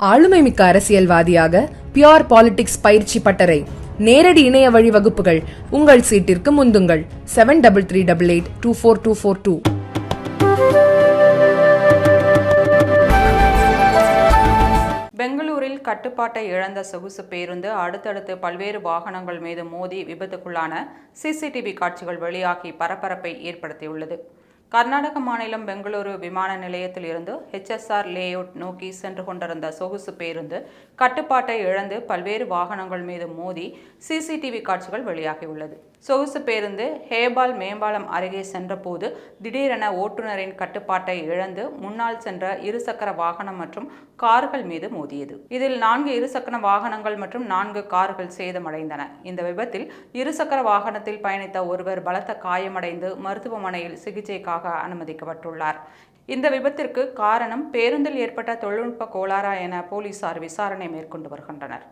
ஆளுமைமிக்க அரசியல்வாதியாக pure politics பயிற்சி பட்டறை. நேரடி இணைய வழி வகுப்புகள். உங்கள் சீட்டிற்கு முந்துங்கள். Seven double three double eight two four two four two பெங்களூரில் கட்டுப்பாட்டை இழந்த சொகுசு பேருந்து அடுத்தடுத்து பல்வேறு வாகனங்கள் மீது மோதி விபத்துக்குள்ளான சிசிடிவி காட்சிகள் வெளியாகி பரபரப்பை ஏற்படுத்தியுள்ளது. கர்நாடக மாநிலம் பெங்களூரு விமான நிலையத்தில் இருந்து ஹெச்எஸ்ஆர் லேஅவுட் நோக்கி சென்று கொண்டிருந்த சொகுசு பேருந்து கட்டுப்பாட்டை இழந்து பல்வேறு வாகனங்கள் மீது மோதி சிசிடிவி காட்சிகள் வெளியாகியுள்ளது. சொகுசு பேருந்து ஹேபால் மேம்பாலம் அருகே சென்றபோது திடீரென ஓட்டுநரின் கட்டுப்பாட்டை இழந்து முன்னால் சென்ற இருசக்கர வாகனம் மற்றும் கார்கள் மீது மோதியது. இதில் நான்கு இருசக்கர வாகனங்கள் மற்றும் நான்கு கார்கள் சேதமடைந்தன. இந்த விபத்தில் இருசக்கர வாகனத்தில் பயணித்த ஒருவர் பலத்த காயமடைந்து மருத்துவமனையில் சிகிச்சைக்காக அனுமதிக்கப்பட்டுள்ளார். இந்த விபத்திற்கு காரணம் பேருந்தில் ஏற்பட்ட தொழில்நுட்ப கோளாறா என போலீசார் விசாரணை மேற்கொண்டு வருகின்றனர்.